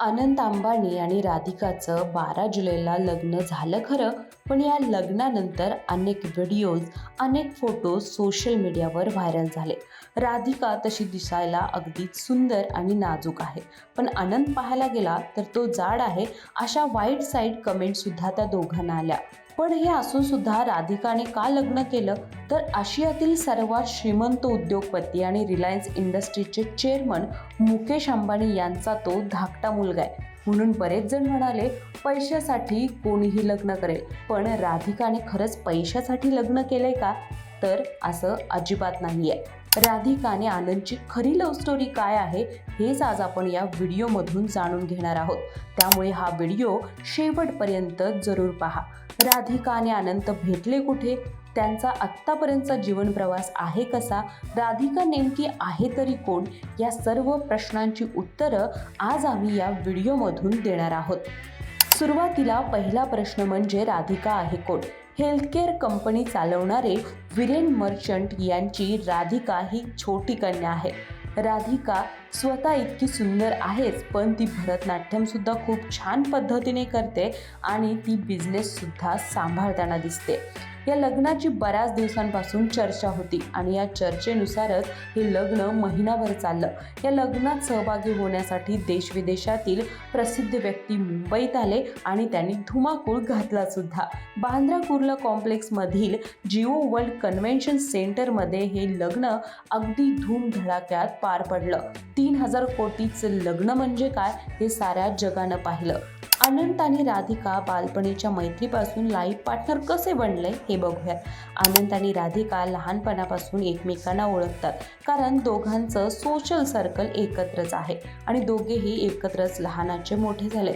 अनंत अंबानी आणि राधिकाचं बारा जुलैला लग्न झालं खरं पण या लग्नानंतर अनेक व्हिडिओज अनेक फोटो सोशल मीडियावर व्हायरल झाले. राधिका तशी दिसायला अगदी सुंदर आणि नाजूक आहे. पण आनंद पाहायला गेला तर तो जाड आहे अशा वाईट साईड कमेंटसुद्धा त्या दोघांना आल्या. पण हे असून सुद्धा राधिकाने का लग्न केलं? तर आशियातील सर्वात श्रीमंत उद्योगपती आणि रिलायन्स इंडस्ट्रीचे चेअरमन मुकेश अंबानी यांचा तो धाकटा मुलगा आहे. म्हणून बरेच जण म्हणाले पैशासाठी कोणीही लग्न करेल पण राधिकाने खरंच पैशासाठी लग्न केलंय का? तर असं अजिबात नाही आहे राधिकाने आनंदची खरी लव्ह स्टोरी काय आहे हेच आज आपण या व्हिडिओमधून जाणून घेणार आहोत. त्यामुळे हा व्हिडिओ शेवटपर्यंत जरूर पहा. राधिका आणि भेटले कुठे? त्यांचा आत्तापर्यंतचा जीवन प्रवास आहे कसा? राधिका नेमकी आहे तरी कोण? या सर्व प्रश्नांची उत्तरं आज आम्ही या व्हिडिओमधून देणार आहोत. सुरुवातीला पहिला प्रश्न म्हणजे राधिका आहे कोण? हेल्थकेअर कंपनी चालवणारे विरेन मर्चंट यांची राधिका ही छोटी कन्या आहे. राधिका स्वतः इतकी सुंदर आहेच पण ती भरतनाट्यमसुद्धा खूप छान पद्धतीने करते आणि ती बिझनेससुद्धा सांभाळताना दिसते. या लग्नाची बऱ्याच दिवसांपासून चर्चा होती आणि या चर्चेनुसारच हे लग्न महिनाभर चाललं. या लग्नात सहभागी होण्यासाठी देशविदेशातील प्रसिद्ध व्यक्ती मुंबईत आले आणि त्यांनी धुमाकूळ घातला सुद्धा. बांद्रा कुर्ला कॉम्प्लेक्समधील जिओ वर्ल्ड कन्व्हेन्शन सेंटरमध्ये हे लग्न अगदी धूमधडाक्यात पार पडलं. तीन हजार कोटीचं लग्न म्हणजे काय हे साऱ्या जगानं पाहिलं. अनंत आणि राधिका बालपणीच्या मैत्रीपासून लाईफ पार्टनर कसे बनले हे बघूया अनंत आणि राधिका लहानपणापासून एकमेकांना ओळखतात कारण दोघांचं सोशल सर्कल एकत्रच आहे आणि दोघेही एकत्रच लहानाचे मोठे झाले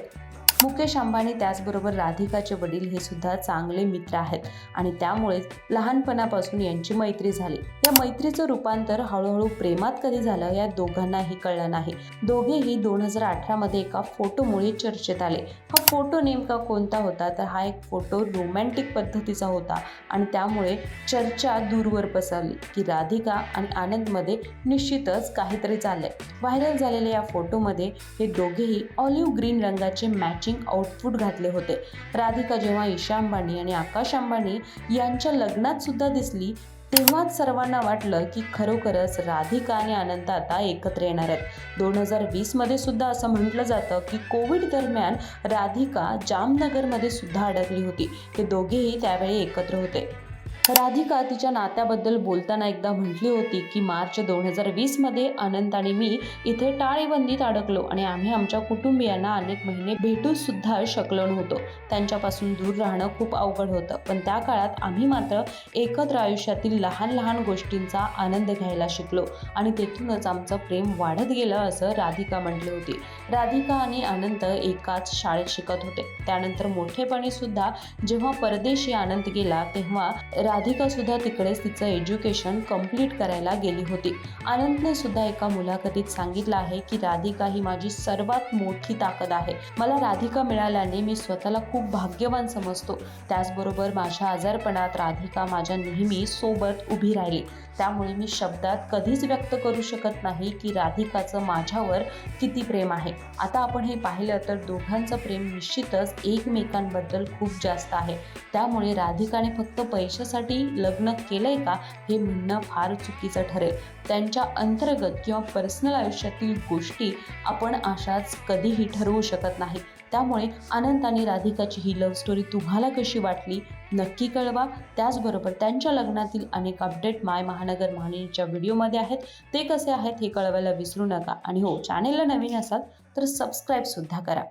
मुकेश अंबानी त्याचबरोबर राधिकाचे वडील हे सुद्धा चांगले मित्र आहेत आणि त्यामुळेच लहानपणापासून यांची मैत्री झाली. या मैत्रीचं रूपांतर हळूहळू प्रेमात कधी झालं या दोघांनाही कळलं नाही. दोघेही दोन हजार अठरामध्ये एका फोटोमुळे चर्चेत आले. हा फोटो नेमका कोणता होता? तर हा एक फोटो रोमॅन्टिक पद्धतीचा होता आणि त्यामुळे चर्चा दूरवर पसरली की राधिका आणि आनंदमध्ये निश्चितच काहीतरी चाललंय. व्हायरल झालेल्या या फोटोमध्ये हे दोघेही ऑलिव्ह ग्रीन रंगाचे मॅचिंग आउटफिट घातले होते. राधिका जेव्हा ईशा अंबानी आणि आकाश अंबानी यांच्या लग्नात सुद्धा दिसली तेव्हाच सर्वांना वाटलं की खरोखरच राधिका आणि अनंत आता एकत्र येणार आहेत. दोन हजार वीसमध्ये सुद्धा असं म्हटलं जातं की कोविड दरम्यान राधिका जामनगरमध्ये सुद्धा अडकली होती. ते दोघेही त्यावेळी एकत्र होते. राधिका तिच्या नात्याबद्दल बोलताना एकदा म्हटली होती की मार्च दोन हजार वीसमध्ये अनंत आणि मी इथे टाळेबंदीत अडकलो आणि आम्ही आमच्या कुटुंबियांना अनेक महिने भेटू सुद्धा शकलो नव्हतो. त्यांच्यापासून दूर राहणं खूप अवघड होतं. पण त्या काळात आम्ही मात्र एकत्र आयुष्यातील लहान लहान गोष्टींचा आनंद घ्यायला शिकलो आणि तेथूनच आमचं प्रेम वाढत गेलं असं राधिका म्हटली होती. राधिका आणि अनंत एकाच शाळेत शिकत होते. त्यानंतर मोठेपणी सुद्धा जेव्हा परदेशी आनंद गेला तेव्हा राधिका सुद्धा तिकडेच तिचं एज्युकेशन कंप्लीट करायला गेली होती. आनंदने सुद्धा एका मुलाखतीत सांगितलं आहे की राधिका ही माझी सर्वात मोठी ताकद आहे. मला राधिका मिळाल्याने मी स्वतःला खूप भाग्यवान समजतो. त्याचबरोबर माझ्या आजारपणात राधिका माझ्या नेहमी सोबत उभी राहिली. त्यामुळे मी शब्दात कधीच व्यक्त करू शकत नाही की राधिकाचं माझ्यावर किती प्रेम आहे. आता आपण हे पाहिलं तर दोघांचं प्रेम निश्चितच एकमेकांबद्दल खूप जास्त आहे. त्यामुळे राधिकाने फक्त पैशासाठी पैशासाठी लग्न केलंय का हे म्हणणं फार चुकीचं ठरेल. त्यांच्या अंतर्गत किंवा पर्सनल आयुष्यातील गोष्टी आपण अशाच कधीही ठरवू शकत नाही. त्यामुळे अनंत आणि राधिकाची ही लव्ह स्टोरी तुम्हाला कशी वाटली? नक्की कळवा. त्याचबरोबर त्यांच्या लग्नातील अनेक अपडेट माय महानगर महानीच्या व्हिडिओमध्ये आहेत. ते कसे आहेत हे कळवायला विसरू नका. आणि हो चॅनेलला नवीन असाल तर सबस्क्राईबसुद्धा करा.